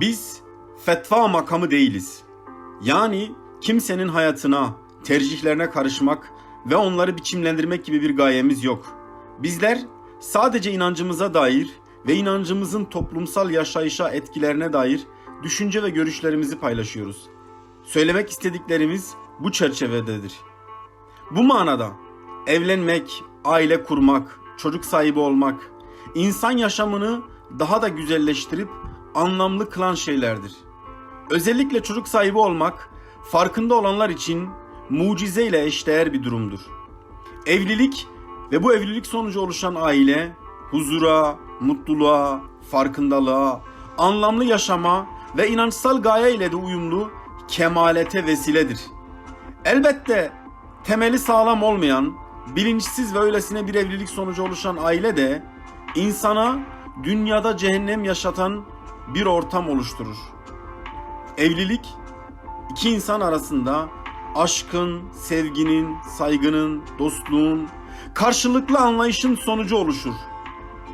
Biz fetva makamı değiliz. Yani kimsenin hayatına, tercihlerine karışmak ve onları biçimlendirmek gibi bir gayemiz yok. Bizler sadece inancımıza dair ve inancımızın toplumsal yaşayışa etkilerine dair düşünce ve görüşlerimizi paylaşıyoruz. Söylemek istediklerimiz bu çerçevededir. Bu manada evlenmek, aile kurmak, çocuk sahibi olmak, insan yaşamını daha da güzelleştirip anlamlı kılan şeylerdir. Özellikle çocuk sahibi olmak farkında olanlar için mucizeyle eşdeğer bir durumdur. Evlilik ve bu evlilik sonucu oluşan aile huzura, mutluluğa, farkındalığa, anlamlı yaşama ve inançsal gaye ile de uyumlu kemalete vesiledir. Elbette temeli sağlam olmayan, bilinçsiz ve öylesine bir evlilik sonucu oluşan aile de insana dünyada cehennem yaşatan bir ortam oluşturur. Evlilik iki insan arasında aşkın, sevginin, saygının, dostluğun, karşılıklı anlayışın sonucu oluşur.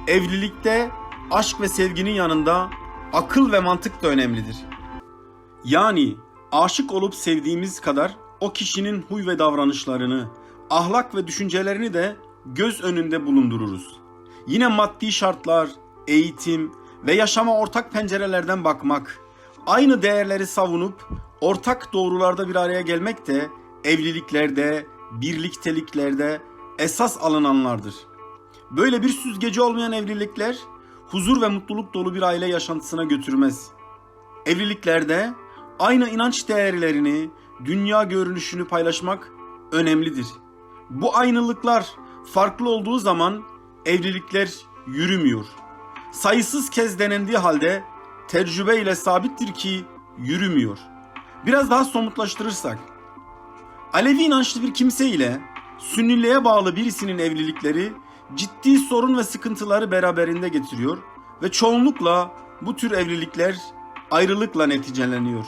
Evlilikte aşk ve sevginin yanında akıl ve mantık da önemlidir. Yani aşık olup sevdiğimiz kadar o kişinin huy ve davranışlarını, ahlak ve düşüncelerini de göz önünde bulundururuz. Yine maddi şartlar, eğitim ve yaşama ortak pencerelerden bakmak, aynı değerleri savunup ortak doğrularda bir araya gelmek de evliliklerde, birlikteliklerde esas alınanlardır. Böyle bir süzgeci olmayan evlilikler huzur ve mutluluk dolu bir aile yaşantısına götürmez. Evliliklerde aynı inanç değerlerini, dünya görünüşünü paylaşmak önemlidir. Bu aynılıklar farklı olduğu zaman evlilikler yürümüyor. Sayısız kez denendiği halde tecrübeyle sabittir ki yürümüyor. Biraz daha somutlaştırırsak, Alevi inançlı bir kimse ile Sünniliğe bağlı birisinin evlilikleri ciddi sorun ve sıkıntıları beraberinde getiriyor ve çoğunlukla bu tür evlilikler ayrılıkla neticeleniyor.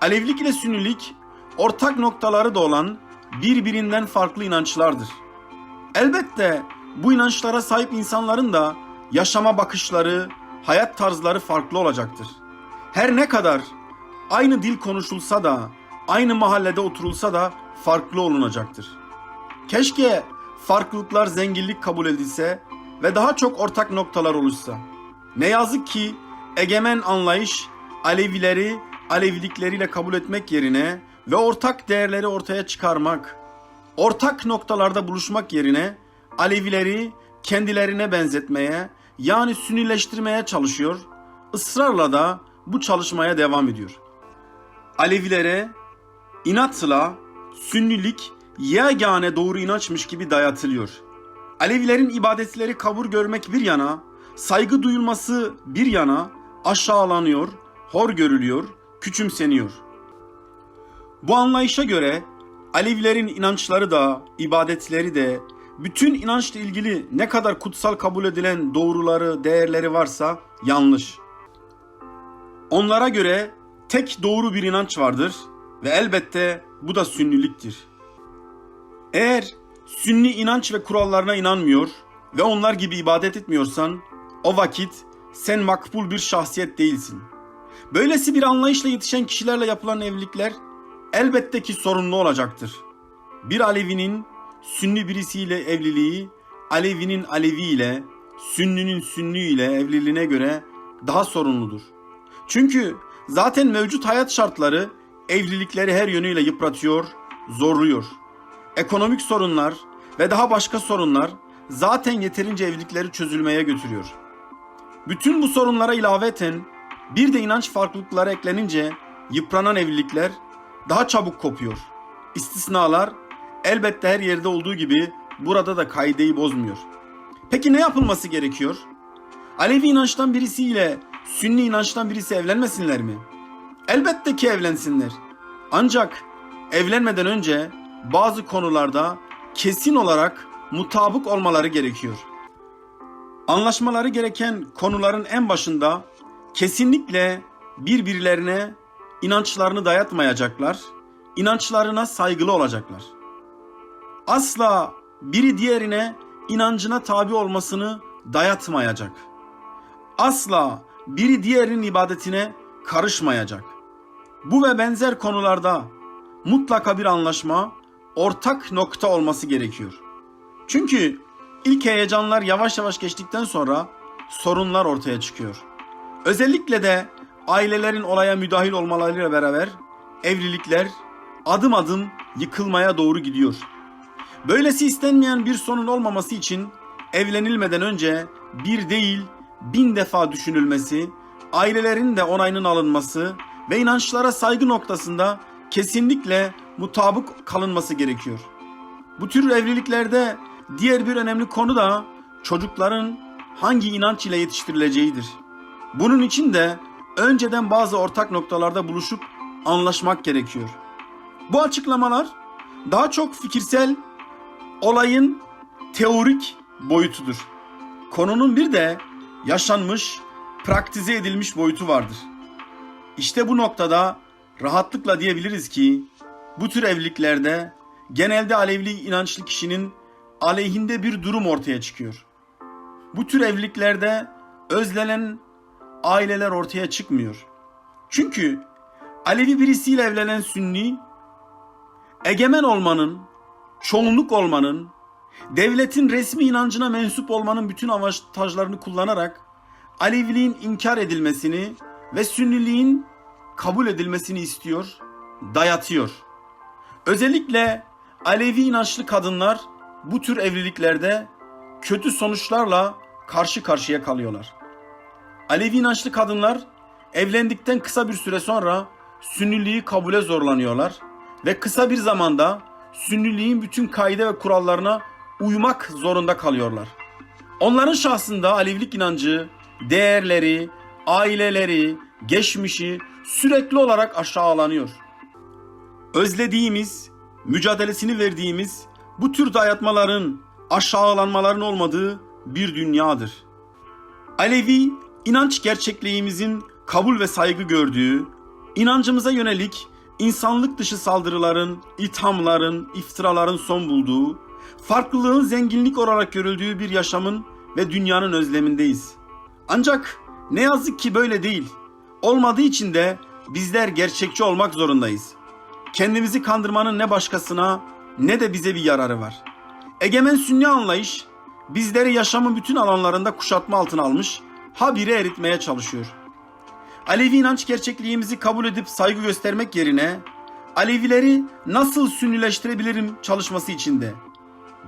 Alevilik ile Sünnilik ortak noktaları da olan birbirinden farklı inançlardır. Elbette bu inançlara sahip insanların da yaşama bakışları, hayat tarzları farklı olacaktır. Her ne kadar aynı dil konuşulsa da, aynı mahallede oturulsa da farklı olunacaktır. Keşke farklılıklar zenginlik kabul edilse ve daha çok ortak noktalar oluşsa. Ne yazık ki egemen anlayış Alevileri Alevilikleriyle kabul etmek yerine ve ortak değerleri ortaya çıkarmak, ortak noktalarda buluşmak yerine Alevileri kendilerine benzetmeye yani sünnileştirmeye çalışıyor, ısrarla da bu çalışmaya devam ediyor. Alevilere inatla sünnilik yegane doğru inançmış gibi dayatılıyor. Alevilerin ibadetleri kabul görmek bir yana, saygı duyulması bir yana aşağılanıyor, hor görülüyor, küçümseniyor. Bu anlayışa göre Alevilerin inançları da, ibadetleri de, bütün inançla ilgili ne kadar kutsal kabul edilen doğruları, değerleri varsa yanlış. Onlara göre tek doğru bir inanç vardır ve elbette bu da sünniliktir. Eğer sünni inanç ve kurallarına inanmıyor ve onlar gibi ibadet etmiyorsan o vakit sen makbul bir şahsiyet değilsin. Böylesi bir anlayışla yetişen kişilerle yapılan evlilikler elbette ki sorunlu olacaktır. Bir Alevinin Sünni birisiyle evliliği Alevinin Alevi ile, Sünninin Sünni ile evliliğine göre daha sorunludur. Çünkü zaten mevcut hayat şartları evlilikleri her yönüyle yıpratıyor, zorluyor. Ekonomik sorunlar ve daha başka sorunlar zaten yeterince evlilikleri çözülmeye götürüyor. Bütün bu sorunlara ilaveten bir de inanç farklılıkları eklenince yıpranan evlilikler daha çabuk kopuyor. İstisnalar elbette her yerde olduğu gibi burada da kaideyi bozmuyor. Peki ne yapılması gerekiyor? Alevi inançtan birisiyle Sünni inançtan birisi evlenmesinler mi? Elbette ki evlensinler. Ancak evlenmeden önce bazı konularda kesin olarak mutabık olmaları gerekiyor. Anlaşmaları gereken konuların en başında kesinlikle birbirlerine inançlarını dayatmayacaklar, inançlarına saygılı olacaklar. Asla biri diğerine inancına tabi olmasını dayatmayacak. Asla biri diğerinin ibadetine karışmayacak. Bu ve benzer konularda mutlaka bir anlaşma, ortak nokta olması gerekiyor. Çünkü ilk heyecanlar yavaş yavaş geçtikten sonra sorunlar ortaya çıkıyor. Özellikle de ailelerin olaya müdahil olmalarıyla beraber evlilikler adım adım yıkılmaya doğru gidiyor. Böylesi istenmeyen bir sonun olmaması için evlenilmeden önce bir değil bin defa düşünülmesi, ailelerin de onayının alınması ve inançlara saygı noktasında kesinlikle mutabık kalınması gerekiyor. Bu tür evliliklerde diğer bir önemli konu da çocukların hangi inanç ile yetiştirileceğidir. Bunun için de önceden bazı ortak noktalarda buluşup anlaşmak gerekiyor. Bu açıklamalar daha çok fikirsel olayın teorik boyutudur. Konunun bir de yaşanmış, praktize edilmiş boyutu vardır. İşte bu noktada rahatlıkla diyebiliriz ki bu tür evliliklerde genelde Alevli inançlı kişinin aleyhinde bir durum ortaya çıkıyor. Bu tür evliliklerde özlenen aileler ortaya çıkmıyor. Çünkü Alevi birisiyle evlenen Sünni egemen olmanın, çoğunluk olmanın, devletin resmi inancına mensup olmanın bütün avantajlarını kullanarak Aleviliğin inkar edilmesini ve Sünniliğin kabul edilmesini istiyor, dayatıyor. Özellikle Alevi inançlı kadınlar bu tür evliliklerde kötü sonuçlarla karşı karşıya kalıyorlar. Alevi inançlı kadınlar evlendikten kısa bir süre sonra Sünniliği kabule zorlanıyorlar ve kısa bir zamanda Sünniliğin bütün kaide ve kurallarına uymak zorunda kalıyorlar. Onların şahsında Alevilik inancı, değerleri, aileleri, geçmişi sürekli olarak aşağılanıyor. Özlediğimiz, mücadelesini verdiğimiz bu tür dayatmaların, aşağılanmaların olmadığı bir dünyadır. Alevi inanç gerçekliğimizin kabul ve saygı gördüğü, inancımıza yönelik insanlık dışı saldırıların, ithamların, iftiraların son bulduğu, farklılığın zenginlik olarak görüldüğü bir yaşamın ve dünyanın özlemindeyiz. Ancak ne yazık ki böyle değil. Olmadığı için de bizler gerçekçi olmak zorundayız. Kendimizi kandırmanın ne başkasına ne de bize bir yararı var. Egemen sünni anlayış bizleri yaşamın bütün alanlarında kuşatma altına almış, habire eritmeye çalışıyor. Alevi inanç gerçekliğimizi kabul edip saygı göstermek yerine Alevileri nasıl sünnileştirebilirim çalışması içinde.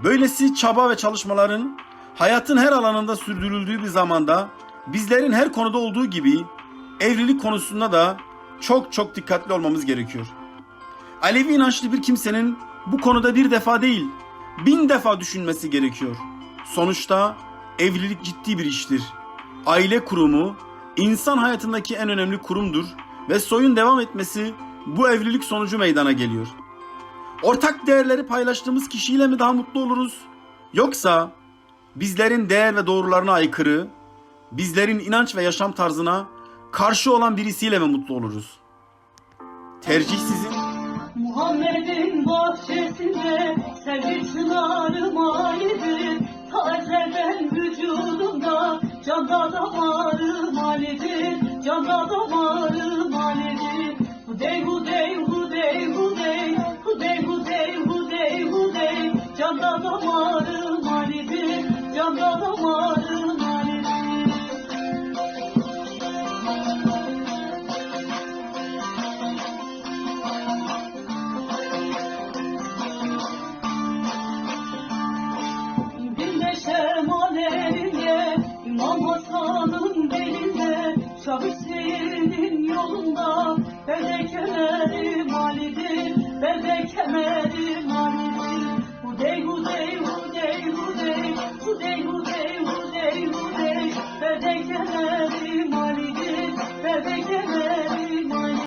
Böylesi çaba ve çalışmaların hayatın her alanında sürdürüldüğü bir zamanda bizlerin her konuda olduğu gibi evlilik konusunda da çok çok dikkatli olmamız gerekiyor. Alevi inançlı bir kimsenin bu konuda bir defa değil, bin defa düşünmesi gerekiyor. Sonuçta evlilik ciddi bir iştir. Aile kurumu insan hayatındaki en önemli kurumdur ve soyun devam etmesi bu evlilik sonucu meydana geliyor. Ortak değerleri paylaştığımız kişiyle mi daha mutlu oluruz? Yoksa bizlerin değer ve doğrularına aykırı, bizlerin inanç ve yaşam tarzına karşı olan birisiyle mi mutlu oluruz? Tercih sizin. Muhammed'in bahçesinde sevgi çınarım ayrıdır Tazeden vücudumda canda damarım Hasan'ın belinde Şah Hüseyin'in yolunda Ben de kemerim Ali'dir Ben de kemerim